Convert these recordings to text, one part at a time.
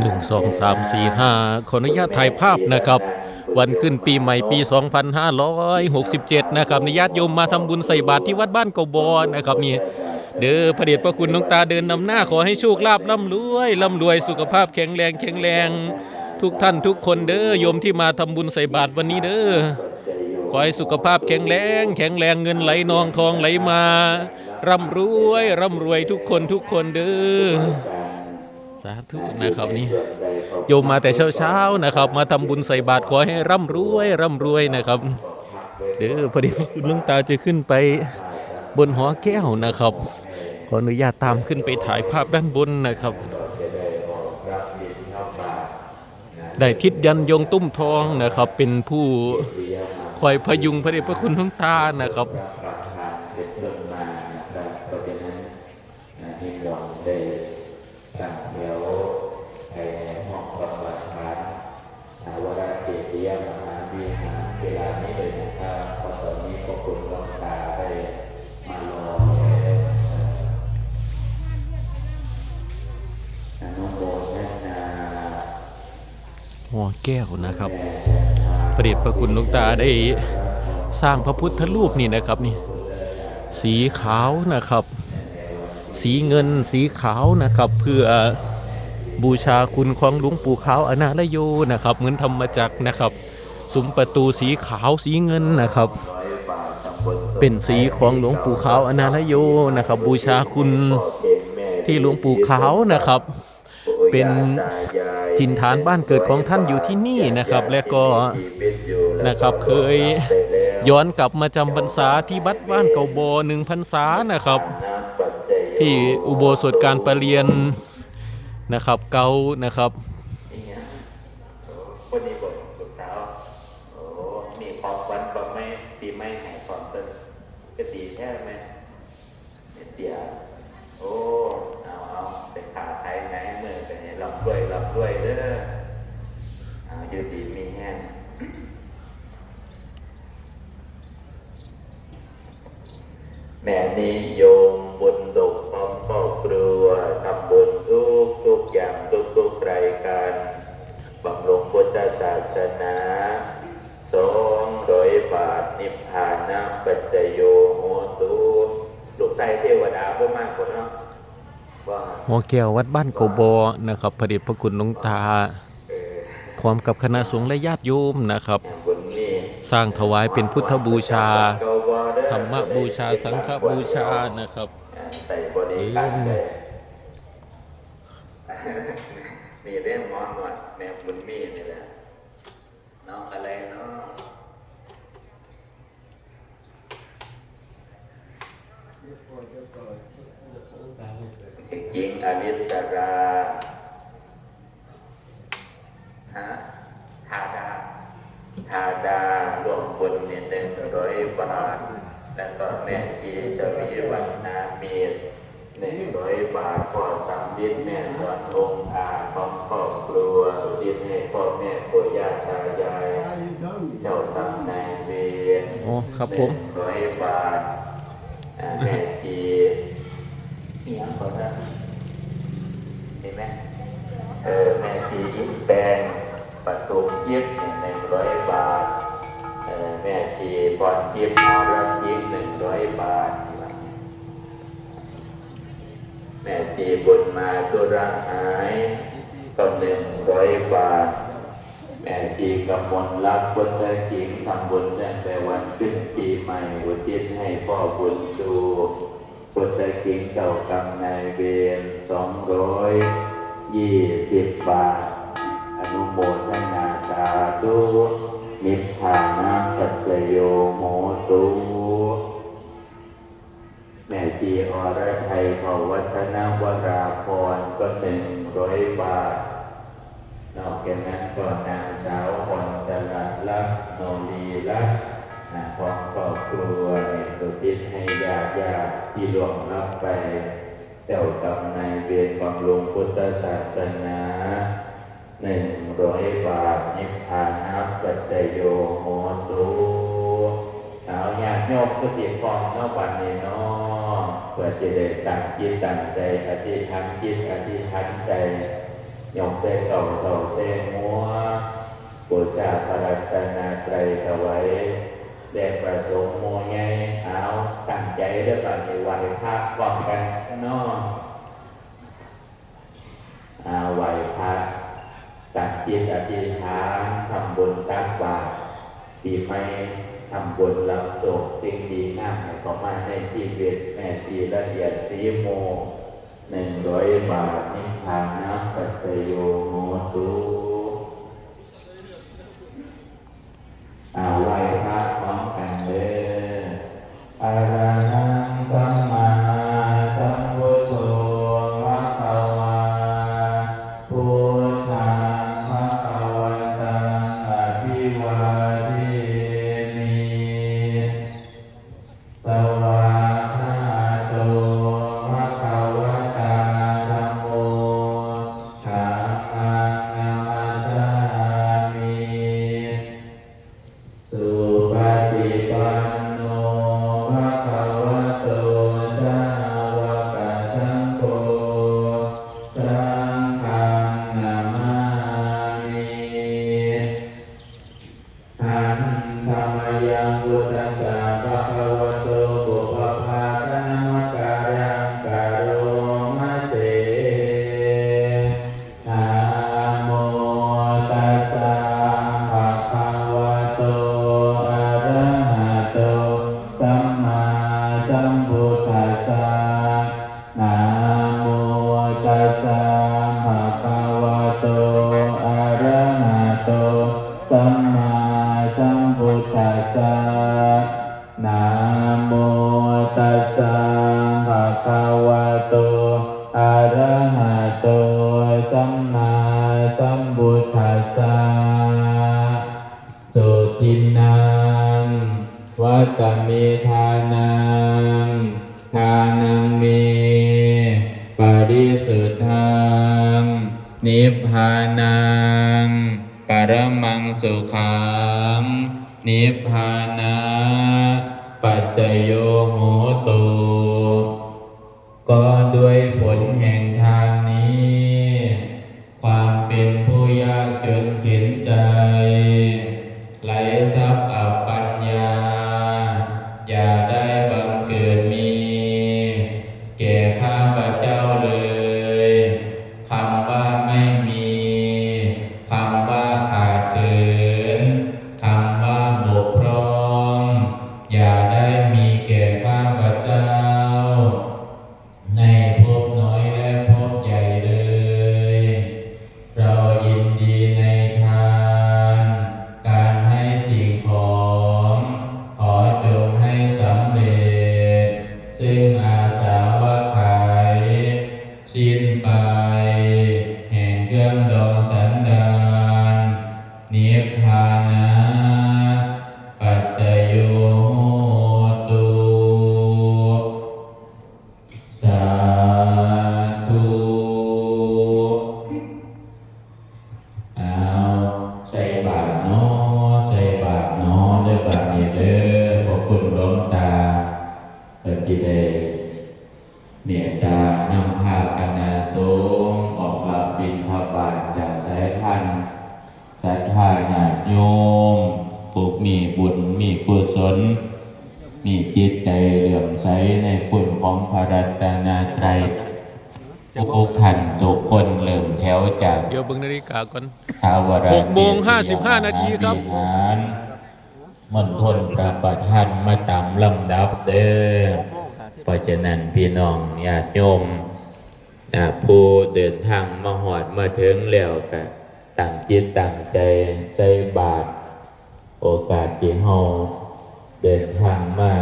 หนึ่งสองสามสี่ห้าขออนุญาตถ่ายภาพนะครับ วันขึ้นปีใหม่ปี 2567 นะครับนิญาติโยมมาทำบุญใส่บาตรที่วัดบ้านกบอนะครับนี่เด้อพระเดชพระคุณหลวงตาเดินนำหน้าขอให้โชคลาภร่ำรวยร่ำรวยสุขภาพแข็งแรงแข็งแรง ทุกท่านทุกคนเด้อโยมที่มาทำบุญใส่บาตรวันนี้เด้อขอให้สุขภาพแข็งแรง แข็งแรงเงินไหลนองทองไหลมา ร่ำรวยร่ำรวยทุกคนทุกคนเด้อ สาธุนะครับนี่โยมมาแต่เช้าๆนะครับ มาทำบุญใส่บาตรขอให้ร่ำรวยร่ำรวยนะครับเด้อพอดีพระคุณลุงตาจะขึ้นไปบนหอแก้วนะครับ ขออนุญาตตามขึ้นไปถ่ายภาพด้านบนนะครับ ได้ทิศยันยงตุ้มทองนะครับ เป็นผู้คอยพยุงพระเดชพระคุณลวงตานะครับ อแก้วนะครับพระเดชพระคุณหลวงตาได้สร้างพระพุทธรูปนี่นะครับนี่สีขาวนะครับ สีเงินสีขาวนะครับ เพื่อบูชาคุณของหลวงปู่ขาวอนาลโยนะครับ เหมือนทำมาจากนะครับซุ้มประตูสีขาวสีเงินนะครับ เป็นสีของหลวงปู่ขาวอนาลโยนะครับ บูชาคุณที่หลวงปู่ขาวนะครับ เป็นถิ่นฐานบ้านเกิดของท่านอยู่ที่นี่นะครับ และก็นะครับเคยย้อนกลับมาจำพรรษาที่บัดบ้านเก่าโบอหนึ่งพรรษานะครับ ที่อุโบสถการประเรียนนะครับเก่านะครับ วันนี้บอกลูกสาวโอ้มีความฝันบ้างไหมปีใหม่ให้ความตื่นก็ดีแท้ไหมเดียวโอ้เอาเอาไปขาไทยไหนเมื่อไปให้รับด้วยรับด้วยเด้อเอาอยู่ดีมีแห้ง แม่นิยมบุญดกพร้อมครอบครัวทำบุญทุกทุกอย่างทุกทุกรายการบำรุงพุทธศาสนาสองร้อยบาทนิพพานะปัจจโยโหตุลูกไส้เทวดาเพิ่มมากกว่าเนาะว่าหอแก้ววัดบ้านเกาโบอนะครับพระเดชพระคุณหลวงตาพร้อมกับคณะสงฆ์และญาติโยมนะครับบุญนี้สร้างถวายเป็นพุทธบูชา รรมบูชาสังฆบูชานะครับใส่บริการเลยมีเรื่องหมอนวดแม่บุญมีนี่แหละน้องอะไรเนาะเด็กหญิงอลิสราฮะทาดาทาดารวมบุญเนี่ยหนึ่งร้อยบาท แล้วก็แม่ชีจะมีวันนาเมีหนึ่งร้อยบาทพ่อสามบิดแม่สอนองค์อาของครอบครัวดินให้พ่อแม่ปู่ย่าตายาย เจ้าทำนายเวรอ๋อครับผม หนึ่งร้อยบาทอ่าแม่ชีเมียงก่อนนะเห็นไหมเออแม่ชีอินแปลงประตูยิบหนึ่งร้อยบาทเออแม่ชีบอลยิบหอร ชีบุญมาตุระหายก็หนึ่งร้อยบาทแม่ชีกำมลรักพุทธจิงทำบุญเนื่วันขึ้นปีใหม่อุทิศให้พ่อบุญชูพุทธจิงเก่ากรรมนายเวรสองร้อยยี่สิบบาท อนุโมทนาสาธุนิพพานาปัจจโยโหตุ แม่จีอรไทยขอวัฒนวราพรก็หนึ่งร้อยบาท นอกจากนั้นก็นางสาวพรสลัดลักโนลีลักษณ์นะของครอบครัวเนี่ยตุทิศให้ญาติญาติที่หลวงลับไป เจ้ากรรมนายเวรบำรุงพุทธศาสนาหนึ่งร้อยบาทนิพพานะปัจจโยโหตุเอาญาติโยมก็ติดพร้อมเนาะวันนี้เนาะ พื่อจะได้ตั้งจิตตั้งใจอธิษฐานจิตอธิษฐานใจยกเต้เก่าเก่าเต้นมัวบูชาพระรัตนตรัยถวายแด่ประสงค์โมยไงเอาตั้งใจด้วยกันในวันพระบอกกันเนออาไหวพระตัดจิตอธิษฐานทำบุญตักบาตรปีใหม่ ทำบุญรับโศกสิ่งดีงามให้เข้ามาในชีวิตแม่ทีละเอียดสีโมหนึ่งร้อยบาทนิพพานะปัจโยโมตุอาไว้ หะโตสัมมาสัมพุทธัสสะสุทินังวัตเมธานังทานังเมปริสุทธังนิพพานังปรมังสุขังนิพพานะปัจจโยโห กิเลสเมตตานำพาคณะสงฆ์ออกมาบินทบาทอย่างสายพันศรัทธาญาติโยมปลูกมีบุญมีกุศลมีจิตใจเหลื่อมใสในคุณของพระรัตนตรัยทุกท่านทุกคนเริ่มแถวจากเดี๋ยวเบิ่งนาฬิกาก่อนท้าวราหกโมงห้าสิบห้านาทีครับวิหารมณฑลประปทานมาตามลำดับเด้อ เพราะฉะนั้นพี่น้องญาติโยมอ่าผู้เดินทางมาหอดมาถึงแล้วก็ตั้งจิตตั้งใจใส่บาตรโอกาสที่เฮาเดินทางมา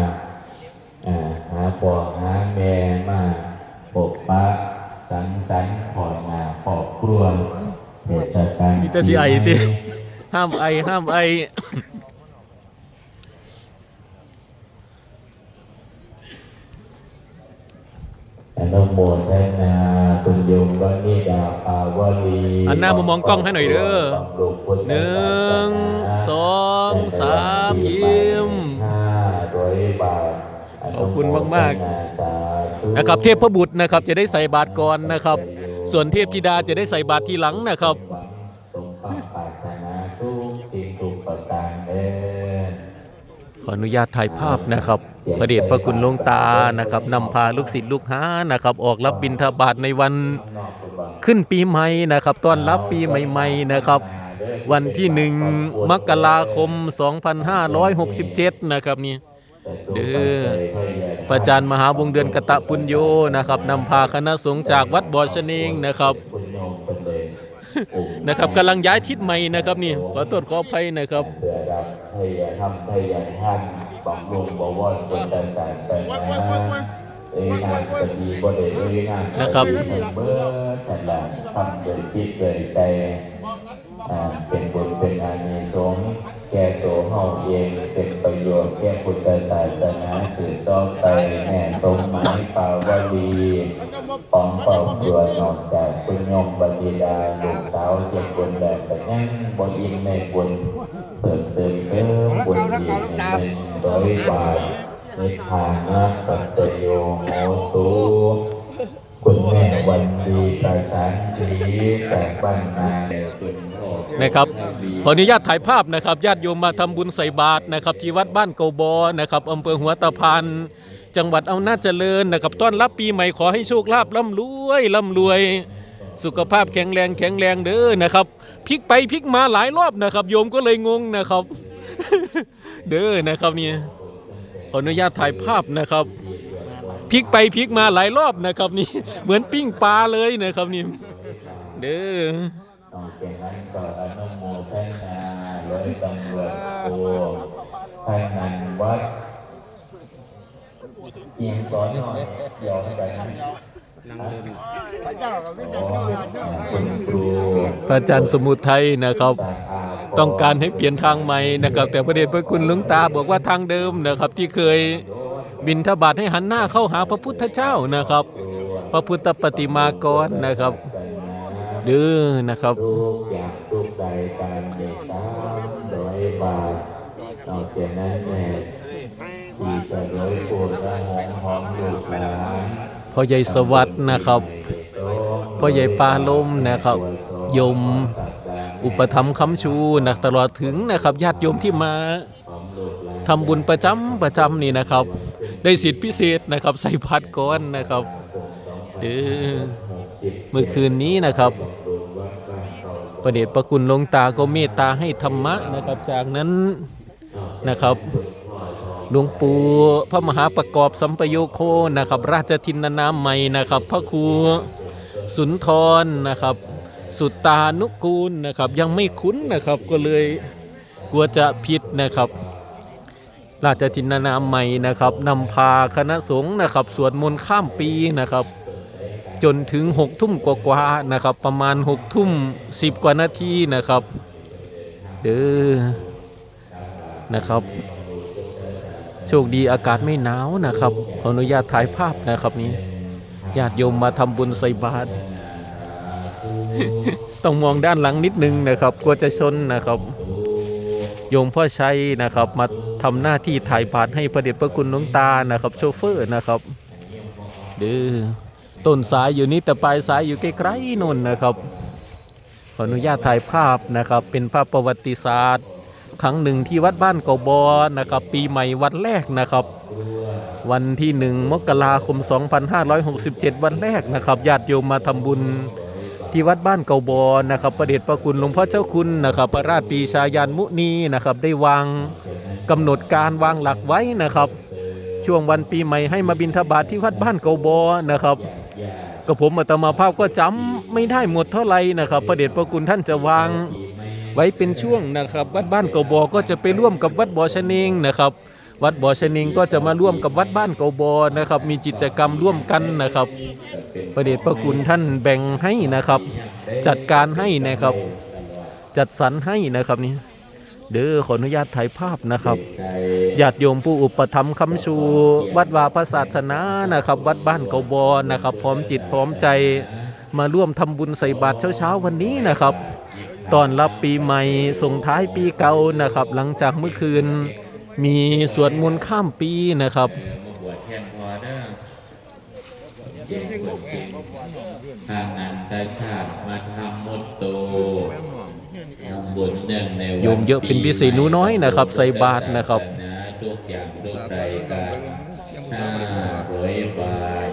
อ่าหาพ่อหาแม่มาปกปะสังสรรค์ขอหนาขอบครัวเทศกาลมีแต่สิไอติห้ามไอห้ามไอ อนุโมทนาคุณโยมวนิดาภาวลีอันหน้ามามองกล้องให้หน่อยเด้อหนึ่งสองสามยิ้มห้าร้อยบาทขอบคุณมากๆๆนะครับ เทพบุตรนะครับจะได้ใส่บาตรก่อนนะครับโยส่วนเทพธิดาจะได้ใส่บาตรทีหลังนะครับ ขออนุญาตถ่ายภาพนะครับพระเดชพระคุณหลวงตานะครับนำพาลูกศิษย์ลูกหานะครับออกรับบิณฑบาตในวันขึ้นปีใหม่นะครับต้อนรับปีใหม่ๆนะครับ วันที่หนึ่งมกราคม 2567 นะครับนี่เด้อพระอาจารย์มหาวงเดือนกตะปุญโยนะครับนำพาคณะสงฆ์จากวัดบ่อชะเนงนะครับ นเลยนะครับกำลังย้ายทิศใหม่นะครับนี่ขอโทษขออภัยนะครับเพื่อรับให้ทำให้ยันท่านบำรุงบวรคนต่างๆไปนะเอ้ยงานจะดีบ่ได้เอ้ยงานนะครับทั้งเมื่อแต่ละทำโดยคิดโดยใจอ่า เป็นบุญเป็นอานิสงส์แก่ตัวเฮาเองเป็นประโยชน์แก่พุทธศาสนาสืบต่อไปแม่สมหมายปาวลีของครอบครัวนอกจากคุณยมบัณฑิดาลูกสาวเจ็ดบุญแบบแต่ยังบ่อินในบุญเพิ่มเติมเพิ่มบุญอีกเป็นร้อยบาทนิพพานะปัจโยโหตุคุณแม่วันดีประสานศรีจากบ้านนาคุณพ่อ นะครับขออนุญาตถ่ายภาพนะครับญาติโยมมาทำบุญใส่บาตรนะครับที่วัดบ้านเกาบอนะครับอำเภอหัวตะพานจังหวัดอำนาจเจริญนะครับต้อนรับปีใหม่ขอให้โชคลาภร่ำรวยร่ำรวย สุขภาพแข็งแรงแข็งแรงเด้อนะครับพลิกไปพลิกมาหลายรอบนะครับ โยมก็เลยงงนะครับ เด้อนะครับนี่ขออนุญาตถ่ายภาพนะครับพลิกไปพลิกมาหลายรอบนะครับนี่เหมือนปิ้งปลาเลยนะครับนี่เด้อ จากนั้นก็อนุโมทนาร้อยตำรวจโททหารวัดเอียงสอนหน่อยยอมกันคุณครูพระอาจารย์สมุทัยนะครับ ต้องการให้เปลี่ยนทางใหม่นะครับ แต่พระเดชพระคุณหลวงตาบอกว่าทางเดิมนะครับ ที่เคยบินทบาทให้หันหน้าเข้าหาพระพุทธเจ้านะครับ พระพุทธปฏิมากรนะครับ เดื้อนะครับทุกอย่างทุกใดการเด็กตามร้อยบาทนอกจากนั้นแม่ที่จะร้อยปูนและหอมหอมลูกหลานพ่อใหญ่สวัสดิ์นะครับพ่อใหญ่ปาลมนะครับโยมอุปถัมภ์คำชูนะตลอดถึงนะครับญาติโยมที่มาทำบุญประจำประจำนี่นะครับ ได้สิทธิพิเศษนะครับ ใส่พัดก้อนนะครับเด้อ เมื่อคืนนี้นะครับประเดชประคุณหลวงตาก็เมตตาให้ธรรมะนะครับ จากนั้นนะครับหลวงปู่พระมหาประกอบสัมปโยโคนะครับ ราชทินนามใหม่นะครับ พระครูสุนทรนะครับ สุตตานุกูลนะครับ ยังไม่คุ้นนะครับก็เลยกลัวจะผิดนะครับ ราชทินนามใหม่นะครับนำพาคณะสงฆ์นะครับ สวดมนต์ข้ามปีนะครับ จนถึงหกทุ่มกว่าๆนะครับ ประมาณหกทุ่มสิบกว่านาทีนะครับ เด้อนะครับ โชคดีอากาศไม่หนาวนะครับ ขออนุญาตถ่ายภาพนะครับนี้ญาติโยมมาทำบุญใส่บาตรต้องมองด้านหลังนิดนึงนะครับ กลัวจะชนนะครับ โยมพ่อชัยนะครับ มาทำหน้าที่ถ่ายบาตรให้พระเดชพระคุณหลวงตานะครับ โชเฟอร์นะครับเด้อ ต้นสายอยู่นี้แต่ปลายสายอยู่ใกล้ๆนู่นนะครับ ขออนุญาตถ่ายภาพนะครับ เป็นภาพประวัติศาสตร์ ครั้งหนึ่งที่วัดบ้านเกาบอนะครับ ปีใหม่วันแรกนะครับ วันที่หนึ่งมกราคม 2567 วันแรกนะครับญาติโยมมาทำบุญที่วัดบ้านเกาบอนะครับ ประเดชพระคุณหลวงพ่อเจ้าคุณนะครับ พระราชปีชายานมุนีนะครับ ได้วางกำหนดการวางหลักไว้นะครับช่วงวันปีใหม่ให้มาบินทบาทที่วัดบ้านเกาบอนะครับ ก็ผมอาตมาภาพก็จำไม่ได้หมดเท่าไหร่นะครับ พระเดชพระคุณท่านจะวางไว้เป็นช่วงนะครับ วัดบ้านเกาบอก็จะไปร่วมกับวัดบ่อชะเนงนะครับ วัดบ่อชะเนงก็จะมาร่วมกับวัดบ้านเกาบอนะครับ มีกิจกรรมร่วมกันนะครับพระเดชพระคุณท่านแบ่งให้นะครับ จัดการให้นะครับ จัดสรรให้นะครับนี่ เด้อขออนุญาตถ่ายภาพนะครับญาติโยมผู้อุปถัมภ์คำชูวัดวาพระศาสนานะครับ วัดบ้านเกาบอนะครับ พร้อมจิตพร้อมใจมาร่วมทำบุญใส่บาตรเช้าๆวันนี้นะครับตอนรับปีใหม่ส่งท้ายปีเก่านะครับ หลังจากเมื่อคืนมีสวดมนต์ข้ามปีนะครับบวชแทนพอเด้อทางนั้นตชาติมาทำมุตโต โยมเยอะเป็นพิเศษหนูน้อยนะครับ ใส่บาตรนะครับทุกอย่างทุกรายการห้าร้อยบาท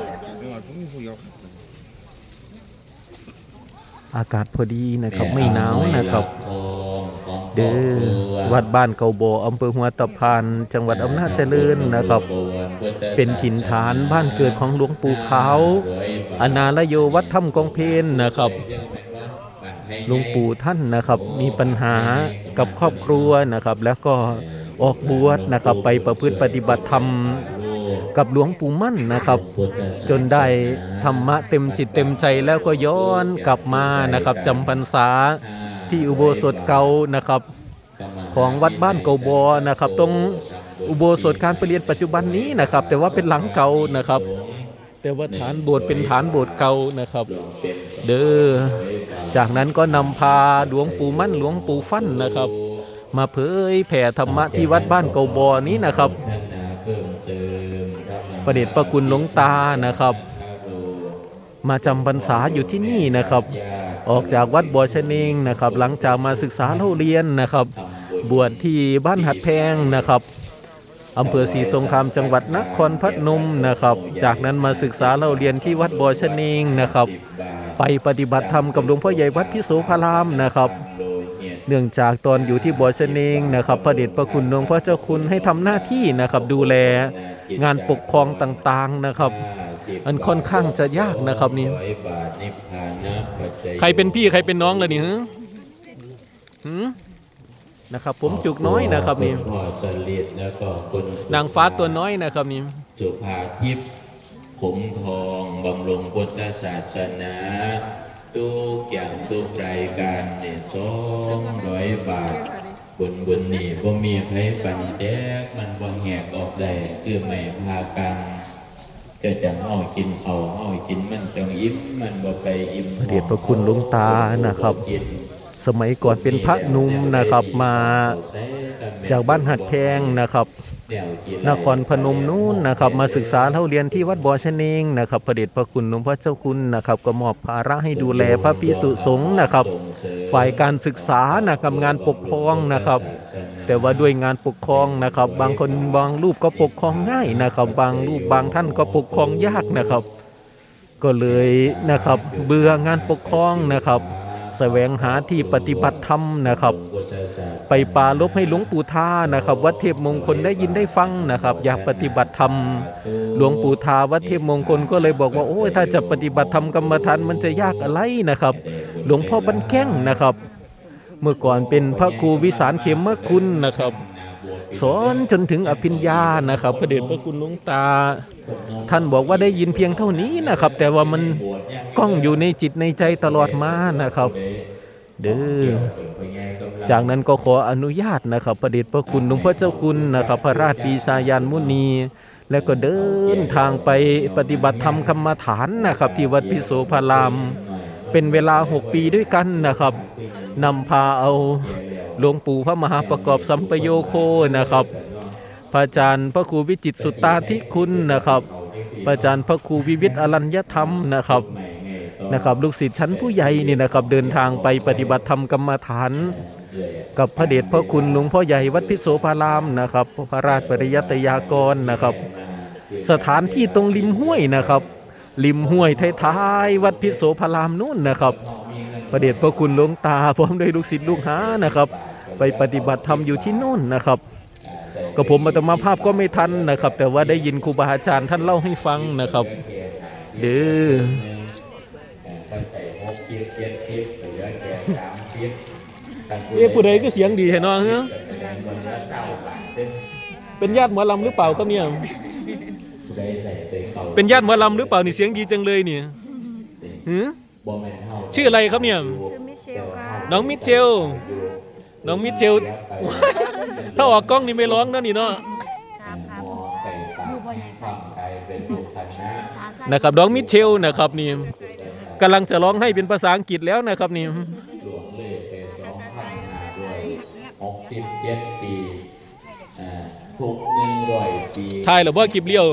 อากาศพอดีนะครับไม่หนาวนะครับทองของเด้อวัดบ้านเกาโบอำเภอหัวตะพานจังหวัดอำนาจเจริญนะครับ เป็นถิ่นฐานบ้านเกิดของหลวงปู่ขาวอนาลโยวัดถ้ำกองเพนนะครับ หลวงปู่ท่านนะครับมีปัญหากับครอบครัวนะครับ แล้วก็ออกบวชนะครับไปประพฤติปฏิบัติธรรมกับหลวงปู่มั่นนะครับ จนได้ธรรมะเต็มจิตเต็มใจแล้วก็ย้อนกลับมานะครับจำพรรษาที่อุโบสถเก่านะครับ ของวัดบ้านเกาบอนะครับ ตรงอุโบสถการประเรียนปัจจุบันนี้นะครับ แต่ว่าเป็นหลังเก่านะครับ แต่ว่าฐานโบสถ์เป็นฐานโบสถ์เก่านะครับ เด้อจากนั้นก็นำพาหลวงปู่มั่นหลวงปู่ฟั่นนะครับ มาเผยแผ่ธรรมะที่วัดบ้านเกาบอนี้นะครับ ประเดชประคุณหลวงตานะครับ มาจำพรรษาอยู่ที่นี่นะครับ ออกจากวัดบัวชะเนงนะครับ หลังจากมาศึกษาเล่าเรียนนะครับ บวชที่บ้านหัดแพงนะครับอำเภอศรีสงครามจังหวัดนครพนมนะครับ จากนั้นมาศึกษาเล่าเรียนที่วัดบัวชะเนงนะครับ ไปปฏิบัติธรรมกับหลวงพ่อใหญ่วัดพิโสพารามนะครับ เนื่องจากตอนอยู่ที่บัวชะเนงนะครับพระเดชพระคุณหลวงพ่อเจ้าคุณให้ทำหน้าที่นะครับดูแลงานปกครองต่างๆนะครับ อันค่อนข้างจะยากนะครับนี่ใครเป็นพี่ใครเป็นน้องเลยนี่ฮึหืมนะครับผมจุกน้อยนะครับนี่พ่อสลิดแล้วก็คุณนางฟ้าตัวน้อยนะครับนี่สุภาทิพย์ ขมทองบำรุงพุทธศาสนา ทุกอย่างทุกรายการเนี่ยสองร้อยบาทบุญบุญนี่บ่มีไผปันแจกมันบ่แหกออกได้คือไม่พากันก็จะห่อกินเอาห่อกินมันจงอิ่มมันบ่ไปอิ่มพระเดชพระคุณลวงตานะครับ สมัยก่อนเป็นพระนุ่มนะครับมาจากบ้านหัดแพงนะครับนครพนมนู้นนะครับมาศึกษาเท่าเรียนที่วัดบ่อชะเนงนะครับพระเดชพระคุณหลวงพ่อเจ้าคุณนะครับก็มอบภาระให้ดูแลพระพิสุสงฆ์นะครับ ฝ่ายการศึกษานะครับงานปกครองนะครับ แต่ว่าด้วยงานปกครองนะครับ บางคนบางรูปก็ปกครองง่ายนะครับ บางรูปบางท่านก็ปกครองยากนะครับ ก็เลยนะครับเบื่องานปกครองนะครับ สวงหาที่ปฏิบัติธรรมนะครับ ไปปราลบให้หลวงปู่ทานะครับ วัดเทพมงคลได้ยินได้ฟังนะครับ อยากปฏิบัติธรรม หลวงปู่ทาวัดเทพมงคลก็เลยบอกว่าโอ้ยถ้าจะปฏิบัติธรรมกรรมฐานมันจะยากอะไรนะครับ หลวงพ่อบันแก้งนะครับ เมื่อก่อนเป็นพระครูวิสารเขมคุณนะครับ สอนจนถึงอภิญญานะครับพระเดชพระคุณหลวงตา ท่านบอกว่าได้ยินเพียงเท่านี้นะครับ แต่ว่ามันก้องอยู่ในจิตในใจตลอดมานะครับ เด้อจากนั้นก็ขออนุญาตนะครับพระเดชพระคุณหลวงพ่อเจ้าคุณนะครับ พระราชปีชายานมุนี แล้วก็เดินทางไปปฏิบัติธรรมกรรมฐานนะครับ ที่วัดพิโสพารามเป็นเวลา 6 ปีด้วยกันนะครับนำพาเอา หลวงปู่พระมหาประกอบสัมปโยโคนะครับ พระอาจารย์พระครูวิจิตสุตตาธิคุณนะครับ พระอาจารย์พระครูวิวิทอรัญญธรรมนะครับนะครับลูกศิษย์ชั้นผู้ใหญ่นี่นะครับเดินทางไปปฏิบัติธรรมกรรมฐานกับพระเดชพระคุณหลวงพ่อใหญ่วัดพิโสภารามนะครับ พระราชปริยัตยากรนะครับ สถานที่ตรงริมห้วยนะครับ ริมห้วยท้ายๆวัดพิโสภารามนู่นนะครับ พระเดชพระคุณหลวงตาพร้อมด้วยลูกศิษย์ลูกหานะครับ ไปปฏิบัติธรรมอยู่ที่นู่นนะครับก็ผมอาตมาภาพก็ไม่ทันนะครับ แต่ว่าได้ยินครูบาอาจารย์ท่านเล่าให้ฟังนะครับเด้อเอ๊ะผู้ใดก็เสียงดีเห็นเนาะเฮ้ยเป็นญาติหมอลำหรือเปล่าครับเนี่ยเป็นญาติหมอลำหรือเปล่านี่เสียงดีจังเลยเนี่ยหือ ชื่ออะไรครับเนี่ย ชื่อมิเชลค่ะน้องมิเชล น้องมิเชล ถ้าออกกล้องนี่ไม่ร้องนะนี่เนาะ ครับครับอยู่บนยังไงนะครับน้องมิเชลนะครับนี่กำลังจะร้องให้เป็นภาษาอังกฤษแล้วนะครับนี่หกสิบเจ็ดปีอ่าทุกหนึ่งร้อยปีทายหรือว่าคลิปเลี้ยว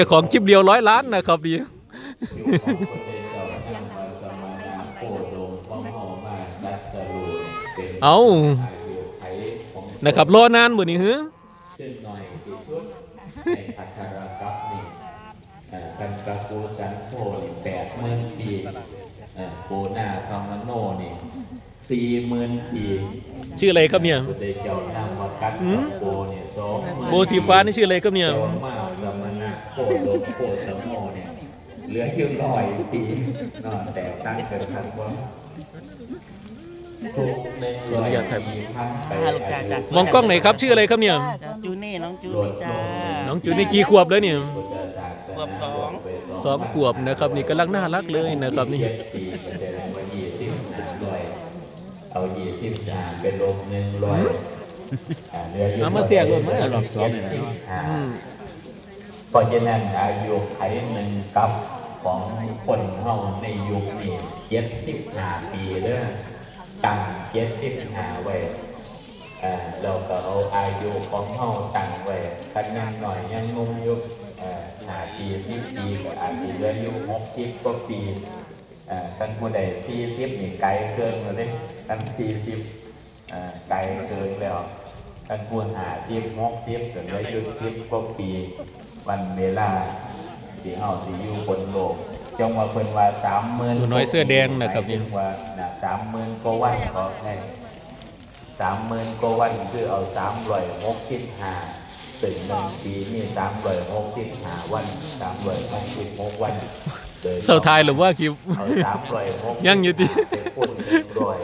จะของคลิปเลี้ยวร้อยล้านนะครับนี่อยู่ของคนเดียวนั่งมาสมานาโคดงพ่อเฮามาดัดสรูเป็นเอาอายุไขของนะครับรอนานบ่นี่ฮึขึ้นหน่อยที่สุดในอัครกับนี่เอ่อกันกะปูสันโพนี่แปดหมื่นปีเอ่อโกนาคามโนนี่สี่หมื่นปีชื่ออะไรครับเนี่ยพุทธเจ้านามว่ากัดหืมโกเนี่ยสองหมื่นโบสีฟ้านี่ชื่ออะไรครับเนี่ย เจ้ามาสมณะโคดมโคสมโมเนี่ยเหลืออยู่ร้อยปีนอนแต่ตั้งเกิดทันว่าทุกในร้อยปีพันไปอ่าลูกจ้าจ้ะ มองกล้องไหนอยครับชื่ออะไรครับเนี่ย จูนี่น้องจูนี่จ้า น้องจูนี่กี่ขวบแล้วเนี่ยขวบสอง สองขวบนะครับ นี่กำลังน่ารักเลยนะครับนี่ เจ็ดปีแสดงว่ายี่สิบหนึ่งร้อยเอายี่สิบสามเป็นลบหนึ่งร้อยอ่าเหลืออยู่เอามาเสียกลงมาหลบสองเลยนะ อืม เพราะฉะนั้นอายุไขหนึ่งกับของคนเฮาในยุคนี้เจ็ดสิบห้าปีเด้อตั้งเจ็ดสิบห้าไว้เอ่อเราก็เอาอายุของเฮาตั้งไว้กันยังหน่อยยังงงยู่เอ่อห้าปีสิบปีก็อาจจะเหลืออยู่หกสิบกว่าปีเอ่อกันผู้ใดสี่สิบนี่ไกลเกินแล้วเด้กันสี่สิบไกลเกินแล้วกันควรหาทิพมกทิพถึงได้ยุดทิพกว่าปี วันเวลาที่เฮาสิอยู่บนโลกจงว่าเพิ่นว่าสามหมื่นตัวน้อยเสื้อแดงนะครับนี่ ว่าน่ะสามหมื่นกว่าวันขอให้สามหมื่นกว่าวันคือเอาสามร้อยหกสิบห้าถึงหนึ่งปีมีสามร้อยหกสิบห้าวันสามร้อยหกสิบหกวันโดย เสาไทายหรือว่าคลิปเอาสามร้อยหกยังอยู่ที่ไปคูณหนึ่งร้อย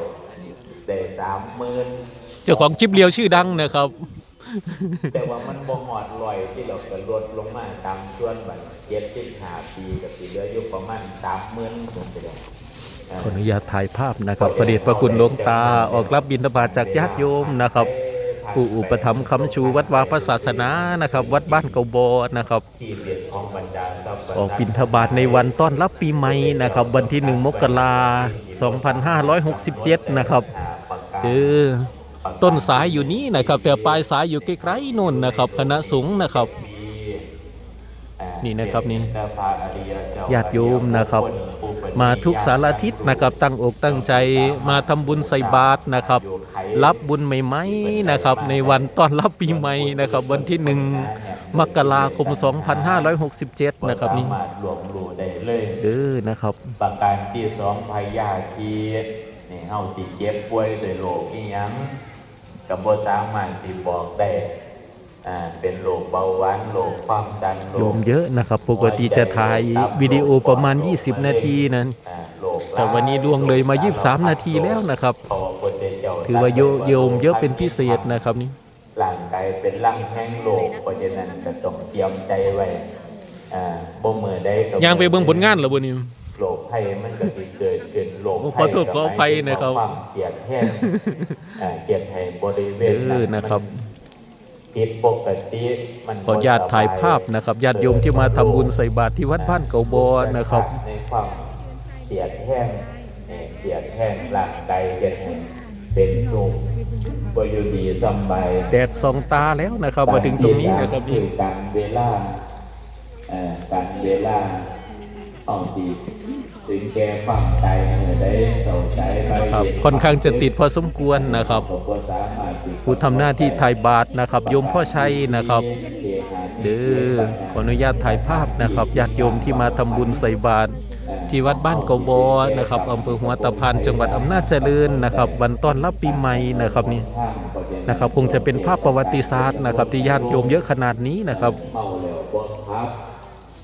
ได้สามหมื่น เจ้าของคลิปเลียวชื่อดังนะครับ แต่ว่ามันบ่หอดลอยที่เราก็ลดลงมาตามส่วนบัดเจ็ดสิบห้าปีกับสีเหลืออยู่ประมาณสามหมื่นคนไปแล้วเขออนุญาตถ่ายภาพนะครับประเดชพระคุณหลวงตาออกรับบิณฑบาตจากญาติโยมนะครับผู้อุปถัมภ์คำชูวัดวาพระศาสนานะครับ วัดบ้านเกาบอนะครับที่เรียนของบรรดาทรัพย์ออกบิณฑบาตในวันต้อนรับปีใหม่นะครับ วันที่หนึ่งมกรา2567 นะครับเออ ต้นสายอยู่นี้นะครับ แต่ปลายสายอยู่ใกล้ๆนู่นนะครับคณะสงฆ์นะครับ นี่นะครับนี่ญาติโยมนะครับ มาทุกสารทิศนะครับตั้งอกตั้งใจมาทำบุญใส่บาตรนะครับ รับบุญใหม่ๆนะครับ ในวันต้อนรับปีใหม่นะครับ วันที่หนึ่งมกราคม 2567 นะครับนี่สามารถรวมรู้ได้เลยเออนะครับ ประการที่สองพยาธินี่เฮาสิเจ็บป่วยโดยโรคอีหยัง ก็บ่สามารถสิบอกได้อ่าเป็นโรคเบาหวานโรคความดันโรโยคมเยอะนะครับ ปกติจะถ่ายวิดีโอประมาณ 20 นาทีนั้น อ่าโรคแต่วันนี้ดวงเลยมา 23 นาทีแล้วนะครับ เพราะว่าพุทธเจ้าถือว่าโยโยมเยอะเป็นพิเศษนะครับนี่ ร่างกายเป็นร่างแห้งโรคเพราะฉะนั้นก็ต้องเตรียมใจไว้อ่าบ่มื้อใดก็ยางไปเบิ่งผลงานเหรอบ่นี่ โรคภัยมันก็สิเกิดขึ้นโรคโอ้ขอโทษขออภัยนะครับความเกลียดแห้งอ่าเกลียดให้บริเวเอณนั้นอนะครับผิดปกติมันขออนุญาตถ่ายภาพนะครับญาติโยมที่มาทำบุญใส่บาตรที่วัดบ้านเกาบอนะครับ ในความเสียดแห้งเอ่อเสียดแห้งร่างกายเจ็ดแห้งเป็นทุกข์บ่อยู่ดีสำบายแดดส่องตาแล้วนะครับมาถึงตรงนี้นะครับคืนี่อการเวลาเอ่อการเวลา เอาดีถึงแก่ความตายเมื่อได้เศร้าใจไปครับค่อนข้างจะติดพอสมควรนะครับก็บ่สามารถที่ผู้ทำหน้าที่ถ่ายบาตรนะครับโยมพ่อชัยนะครับเด้อขออนุญาตถ่ายภาพนะครับญาติโยมที่มาทำบุญใส่บาตรที่วัดบ้านเกาบอนะครับอำเภอหัวตะพานจังหวัดอำนาจเจริญนะครับวันต้อนรับปีใหม่นะครับนี่นะครับคงจะเป็นภาพประวัติศาสตร์นะครับที่ญาติโยมเยอะขนาดนี้นะครับ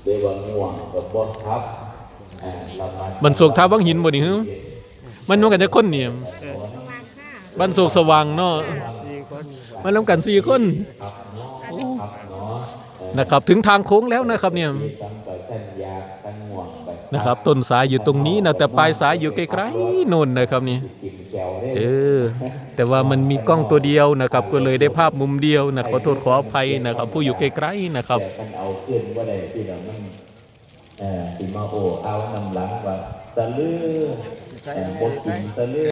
เมาแล้วบ่ครับเรียกว่าง่วงก็บ่ครับอ่าระมัดบรรโศกท้าวังหินบ่นี่ฮึมันน้องกันจะคนเนี่ยบรรโศกสว่างเนาะมันน้ำกันสี่คนโอ้นะครับ ถึงทางโค้งแล้วนะครับเนี่ยมีตั้งแต่สัญญาตั้งง่วงไป นะครับ ต้นสายอยู่ตรงนี้นะแต่ปลายสายอยู่ไกลๆโน่นนะครับนี่กินแก้วได้เออแต่ว่ามันมีกล้องตัวเดียวนะครับ ก็เลยได้ภาพมุมเดียวนะขอโทษขออภัยนะครับ ผู้อยู่ไกลๆนะครับแต่มันเอาขึ้นว่าได้ที่เรามันเอ่อสิมาโอเอานำหลังว่าตะลือเอ่อบ่กินตะลือ